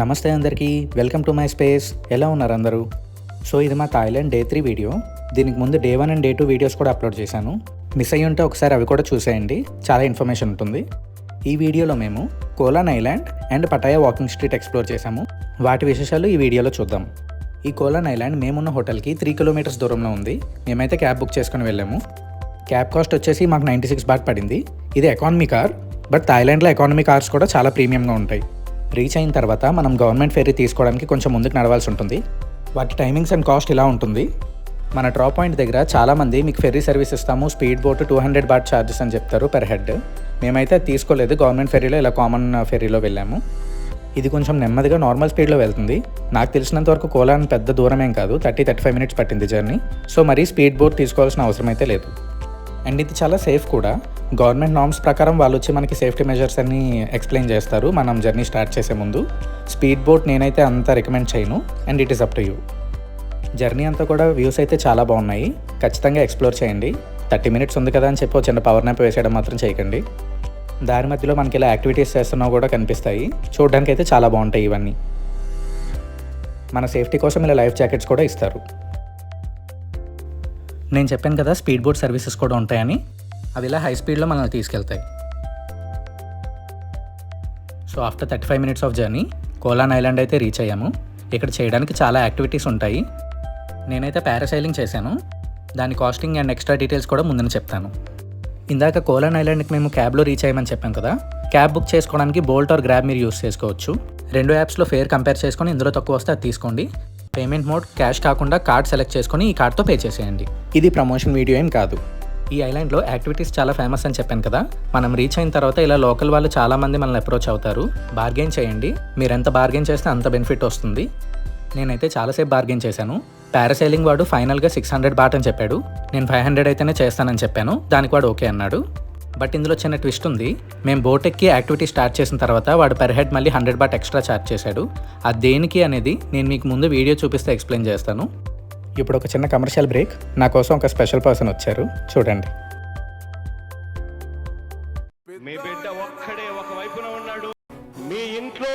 నమస్తే అందరికీ welcome to my space. ఎలా ఉన్నారు అందరూ? సో ఇది మా థాయిలాండ్ డే త్రీ వీడియో. దీనికి ముందు day one and day two videos కూడా అప్లోడ్ చేశాను. మిస్ అయ్యి ఉంటే ఒకసారి అవి కూడా చూసేయండి. చాలా ఇన్ఫర్మేషన్ ఉంటుంది. ఈ వీడియోలో మేము Koh Larn island and Pattaya walking street explore చేశాము. వాటి విశేషాలు ఈ వీడియోలో చూద్దాం. ఈ కోలాన్ ఐలాండ్ మేమున్న హోటల్కి త్రీ కిలోమీటర్స్ దూరంలో ఉంది. మేమైతే క్యాబ్ బుక్ చేసుకుని వెళ్ళాము. క్యాబ్ కాస్ట్ వచ్చేసి మాకు నైంటీ సిక్స్ బాట్ పడింది. ఇది ఎకానమీ కార్ బట్ థాయిలాండ్లో ఎకానమీ కార్స్ కూడా చాలా ప్రీమియంగా ఉంటాయి. రీచ్ అయిన తర్వాత మనం గవర్నమెంట్ ఫెర్రీ తీసుకోవడానికి కొంచెం ముందుకు నడవాల్సి ఉంటుంది. వాటి టైమింగ్స్ అండ్ కాస్ట్ ఇలా ఉంటుంది. మన డ్రాప్ పాయింట్ దగ్గర చాలామంది మీకు ఫెర్రీ సర్వీస్ ఇస్తాము speed boat two hundred baht charges అని చెప్తారు పెర్ హెడ్ మేమైతే అది తీసుకోలేదు గవర్నమెంట్ ఫెర్రీలో ఇలా కామన్ ఫెర్రీలో వెళ్ళాము. ఇది కొంచెం నెమ్మదిగా నార్మల్ స్పీడ్లో వెళ్తుంది. నాకు తెలిసినంత వరకు కోలాన్ పెద్ద దూరం ఏం కాదు థర్టీ థర్టీ ఫైవ్ మినిట్స్ పట్టింది జర్నీ సో మరీ స్పీడ్ బోట్ తీసుకోవాల్సిన అవసరం అయితే లేదు. అండ్ ఇది చాలా సేఫ్ కూడా. గవర్నమెంట్ నామ్స్ ప్రకారం వాళ్ళు వచ్చి మనకి సేఫ్టీ మెజర్స్ అన్ని ఎక్స్ప్లెయిన్ చేస్తారు. మనం జర్నీ స్టార్ట్ చేసే ముందు. స్పీడ్ బోట్ నేనైతే అంత రికమెండ్ చేయను. And it is up to you. Journey అంతా కూడా వ్యూస్ అయితే చాలా బాగున్నాయి. ఖచ్చితంగా ఎక్స్ప్లోర్ చేయండి. థర్టీ మినిట్స్ ఉంది కదా అని చెప్పి చిన్న పవర్ నాప్ వేసేయడం మాత్రం చేయకండి. దారి మధ్యలో మనకి ఇలా యాక్టివిటీస్ చేస్తున్నా కూడా కనిపిస్తాయి. చూడడానికి అయితే చాలా బాగుంటాయి ఇవన్నీ. మన సేఫ్టీ కోసం ఇలా లైఫ్ జాకెట్స్ కూడా ఇస్తారు. నేను చెప్పాను కదా స్పీడ్ బోట్ సర్వీసెస్ కూడా ఉంటాయని. అవి ఇలా హై స్పీడ్లో మనల్ని తీసుకెళ్తాయి. So after thirty five minutes of journey Koh Larn island అయితే రీచ్ అయ్యాము. ఇక్కడ చేయడానికి చాలా యాక్టివిటీస్ ఉంటాయి. నేనైతే పారాసైలింగ్ చేశాను. దాని కాస్టింగ్ అండ్ ఎక్స్ట్రా డీటెయిల్స్ కూడా ముందున చెప్తాను. ఇందాక కోలాన్ ఐలాండ్కి మేము క్యాబ్లో రీచ్ అయ్యమని చెప్పాం కదా క్యాబ్ బుక్ చేసుకోవడానికి బోల్ట్ ఆర్ గ్రాబ్ మీరు యూస్ చేసుకోవచ్చు. రెండు యాప్స్లో ఫేర్ కంపేర్ చేసుకొని ఇందులో తక్కువ వస్తే అది తీసుకోండి. పేమెంట్ మోడ్ క్యాష్ కాకుండా కార్డ్ సెలెక్ట్ చేసుకొని ఈ కార్డ్తో పే చేసేయండి. ఇది ప్రమోషన్ వీడియో ఏం కాదు. ఈ ఐలాండ్లో యాక్టివిటీస్ చాలా ఫేమస్ అని చెప్పాను కదా. మనం రీచ్ అయిన తర్వాత ఇలా లోకల్ వాళ్ళు చాలామంది మనల్ని అప్రోచ్ అవుతారు. బార్గెన్ చేయండి. మీరు ఎంత బార్గెన్ చేస్తే అంత బెనిఫిట్ వస్తుంది. నేనైతే చాలాసేపు బార్గెన్ చేశాను. పారాసైలింగ్ వాడు ఫైనల్గా సిక్స్ హండ్రెడ్ బాట్ అని చెప్పాడు. నేను ఫైవ్ హండ్రెడ్ అయితేనే చేస్తానని చెప్పాను. దానికి వాడు ఓకే అన్నాడు. బట్ ఇందులో చిన్న ట్విస్ట్ ఉంది. మేము బోట్ ఎక్కి యాక్టివిటీ స్టార్ట్ చేసిన తర్వాత వాడు పెర్ హెడ్ మళ్ళీ హండ్రెడ్ బాట్ ఎక్స్ట్రా ఛార్జ్ చేశాడు. అది దేనికి అనేది నేను మీకు ముందు వీడియో చూపిస్తే ఎక్స్ప్లెయిన్ చేస్తాను. ఇప్పుడు ఒక చిన్న కమర్షియల్ బ్రేక్. నా కోసం ఒక స్పెషల్ పర్సన్ వచ్చారు. చూడండి. మీ బిడ్డ ఒక్కడే ఒక వైపున ఉన్నాడు. మీ ఇంట్లో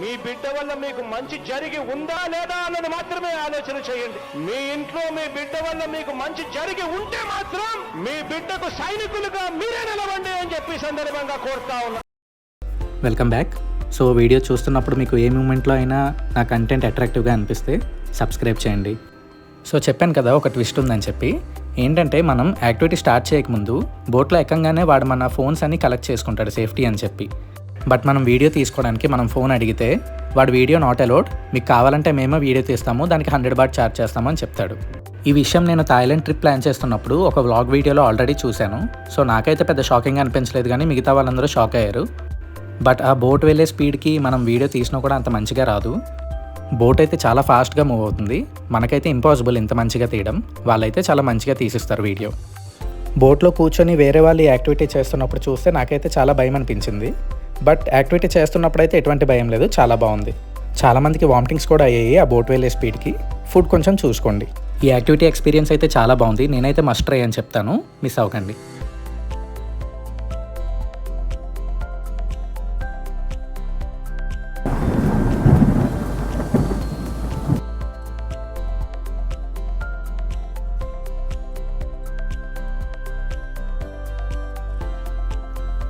మీ బిడ్డ వల్ల మీకు మంచి జరిగి ఉందా లేదా అన్నది మాత్రమే ఆలోచన చేయండి. మీ ఇంట్లో మీ బిడ్డ వల్ల మీకు మంచి జరిగి ఉంటే మాత్రం మీ బిడ్డకు సైనికులుగా మీరే నిలవండి అని చెప్పి సందర్భంగా కోరుతా ఉన్నా. వెల్కమ్ బ్యాక్ సో వీడియో చూస్తున్నప్పుడు మీకు ఏ మూమెంట్లో అయినా నా కంటెంట్ అట్రాక్టివ్గా అనిపిస్తే సబ్స్క్రైబ్ చేయండి. సో చెప్పాను కదా ఒక ట్విస్ట్ ఉందని చెప్పి. ఏంటంటే మనం యాక్టివిటీ స్టార్ట్ చేయకముందు బోట్లో ఎక్కంగానే వాడు మన ఫోన్స్ అన్ని కలెక్ట్ చేసుకుంటాడు సేఫ్టీ అని చెప్పి. బట్ మనం వీడియో తీసుకోవడానికి మనం ఫోన్ అడిగితే వాడు వీడియో నాట్ అలౌడ్ మీకు కావాలంటే మేమే వీడియో తీస్తాము దానికి హండ్రెడ్ బాట్ ఛార్జ్ చేస్తాము అని చెప్తాడు. ఈ విషయం నేను థాయిలాండ్ ట్రిప్ ప్లాన్ చేస్తున్నప్పుడు ఒక వ్లాగ్ వీడియోలో ఆల్రెడీ చూశాను. సో నాకైతే పెద్ద షాకింగ్ అనిపించలేదు కానీ మిగతా వాళ్ళందరూ షాక్ అయ్యారు. బట్ ఆ బోట్ వెళ్ళే స్పీడ్కి మనం వీడియో తీసినా కూడా అంత మంచిగా రాదు. బోట్ అయితే చాలా ఫాస్ట్గా మూవ్ అవుతుంది. మనకైతే ఇంపాసిబుల్ ఇంత మంచిగా తీయడం. వాళ్ళైతే చాలా మంచిగా తీసిస్తారు వీడియో. బోట్లో కూర్చొని వేరే వాళ్ళు యాక్టివిటీ చేస్తున్నప్పుడు చూస్తే నాకైతే చాలా భయం అనిపించింది. బట్ యాక్టివిటీ చేస్తున్నప్పుడు అయితే ఎటువంటి భయం లేదు చాలా బాగుంది. చాలామందికి వామిటింగ్స్ కూడా అయ్యాయి ఆ బోట్ వెళ్ళే స్పీడ్కి. ఫుడ్ కొంచెం చూసుకోండి. ఈ యాక్టివిటీ ఎక్స్పీరియన్స్ అయితే చాలా బాగుంది. నేనైతే మస్ట్ ట్రై అని చెప్తాను. మిస్ అవ్వకండి.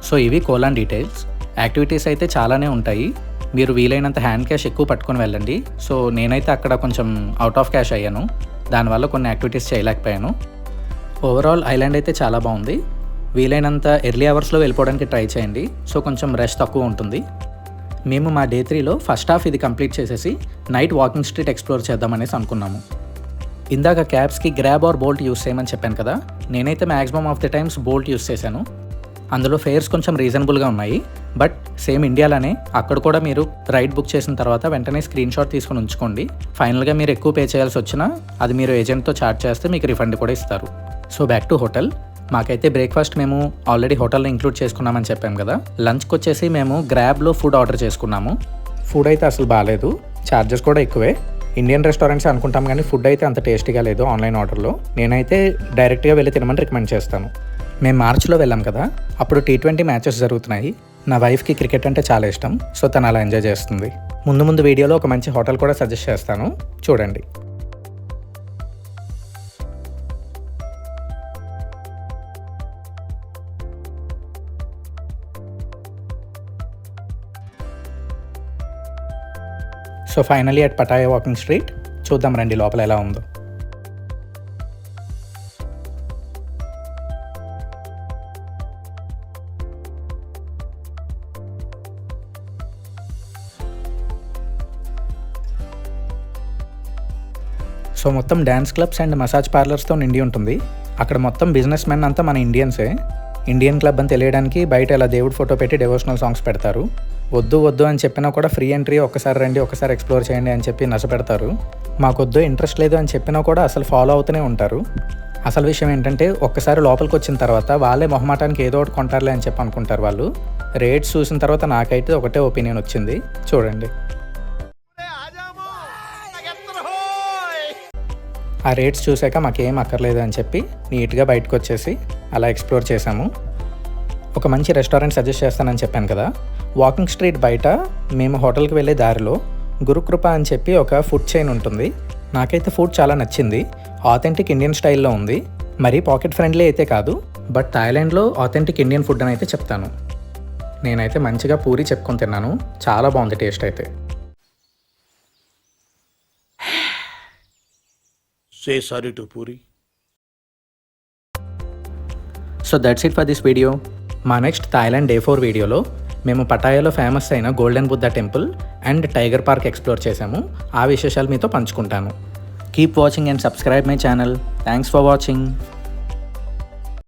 సో ఇవి కోలాన్ డీటెయిల్స్. యాక్టివిటీస్ అయితే చాలానే ఉంటాయి. మీరు వీలైనంత హ్యాండ్ క్యాష్ ఎక్కువ పట్టుకొని వెళ్ళండి. సో నేనైతే అక్కడ కొంచెం అవుట్ ఆఫ్ క్యాష్ అయ్యాను. దానివల్ల కొన్ని యాక్టివిటీస్ చేయలేకపోయాను. ఓవరాల్ ఐలాండ్ అయితే చాలా బాగుంది. వీలైనంత ఎర్లీ అవర్స్లో వెళ్ళిపోవడానికి ట్రై చేయండి. సో కొంచెం రష్ తక్కువ ఉంటుంది. మేము మా డే త్రీలో ఫస్ట్ హాఫ్ ఇది కంప్లీట్ చేసేసి నైట్ వాకింగ్ స్ట్రీట్ ఎక్స్ప్లోర్ చేద్దామనేసి అనుకున్నాము. ఇందాక క్యాబ్స్కి గ్రాబ్ ఆర్ బోల్ట్ యూస్ చేయమని చెప్పాను కదా. నేనైతే maximum of the times Bolt use చేశాను. అందులో ఫేర్స్ కొంచెం రీజనబుల్గా ఉన్నాయి. బట్ సేమ్ ఇండియాలోనే అక్కడ కూడా మీరు రైడ్ బుక్ చేసిన తర్వాత వెంటనే స్క్రీన్ షాట్ తీసుకుని ఉంచుకోండి. ఫైనల్గా మీరు ఎక్కువ పే చేయాల్సి వచ్చినా అది మీరు ఏజెంట్తో చార్జ్ చేస్తే మీకు రిఫండ్ కూడా ఇస్తారు. So back to hotel. మాకైతే బ్రేక్ఫాస్ట్ మేము ఆల్రెడీ హోటల్లో ఇంక్లూడ్ చేసుకున్నామని చెప్పాం కదా. లంచ్కి వచ్చేసి మేము గ్రాబ్లో ఫుడ్ ఆర్డర్ చేసుకున్నాము. ఫుడ్ అయితే అసలు బాగాలేదు ఛార్జెస్ కూడా ఎక్కువే. ఇండియన్ రెస్టారెంట్స్ అనుకుంటాం కానీ ఫుడ్ అయితే అంత టేస్టీగా లేదు ఆన్లైన్ ఆర్డర్లో. నేనైతే డైరెక్ట్గా వెళ్ళి తినమని రికమెండ్ చేస్తాను. మేము మార్చిలో వెళ్ళాం కదా అప్పుడు టీ ట్వంటీ మ్యాచెస్ జరుగుతున్నాయి. నా వైఫ్కి క్రికెట్ అంటే చాలా ఇష్టం సో తను అలా ఎంజాయ్ చేస్తుంది. ముందు ముందు వీడియోలో ఒక మంచి హోటల్ కూడా సజెస్ట్ చేస్తాను. చూడండి. So finally at Pattaya walking street చూద్దాం రండి లోపల ఎలా ఉందో. సో మొత్తం డ్యాన్స్ క్లబ్స్ అండ్ మసాజ్ పార్లర్స్తో నిండి ఉంటుంది. అక్కడ మొత్తం బిజినెస్ మెన్ అంతా మన ఇండియన్సే ఇండియన్ క్లబ్ అని తెలియడానికి బయట ఇలా దేవుడు ఫోటో పెట్టి డెవోషనల్ సాంగ్స్ పెడతారు. వద్దు వద్దు అని చెప్పినా కూడా ఫ్రీ ఎంట్రీ ఒకసారి రండి ఒకసారి ఎక్స్ప్లోర్ చేయండి అని చెప్పి నచ్చపెడతారు మాకు మాకొద్దు ఇంట్రెస్ట్ లేదు అని చెప్పినా కూడా అసలు ఫాలో అవుతూనే ఉంటారు. అసలు విషయం ఏంటంటే ఒక్కసారి లోపలికి వచ్చిన తర్వాత వాళ్ళే మొహమాటానికి ఏదో ఒకటి కొంటారులే అని చెప్పి అనుకుంటారు వాళ్ళు. రేట్స్ చూసిన తర్వాత నాకైతే ఒకటే ఒపీనియన్ వచ్చింది. చూడండి. ఆ రేట్స్ చూసాక మాకేం అక్కర్లేదు అని చెప్పి నీట్గా బయటకు వచ్చేసి అలా ఎక్స్ప్లోర్ చేసాము ఒక మంచి రెస్టారెంట్ సజెస్ట్ చేస్తానని చెప్పాను కదా. వాకింగ్ స్ట్రీట్ బయట మేము హోటల్కి వెళ్ళే దారిలో గురుకృప అని చెప్పి ఒక ఫుడ్ చైన్ ఉంటుంది. నాకైతే ఫుడ్ చాలా నచ్చింది. ఆథెంటిక్ ఇండియన్ స్టైల్లో ఉంది. మరీ పాకెట్ ఫ్రెండ్లీ అయితే కాదు బట్ థాయిలాండ్లో ఆథెంటిక్ ఇండియన్ ఫుడ్ అని అయితే చెప్తాను. నేనైతే మంచిగా పూరి చెప్పుకొని తిన్నాను. చాలా బాగుంది టేస్ట్ అయితే. To Puri. So that's it for this video మా నెక్స్ట్ థాయిలాండ్ డే ఫోర్ వీడియోలో మేము పటాయాలో ఫేమస్ అయిన golden Buddha temple and tiger park explore చేసాము ఆ విశేషాలు మీతో పంచుకుంటాను. Keep watching and subscribe my channel. Thanks for watching.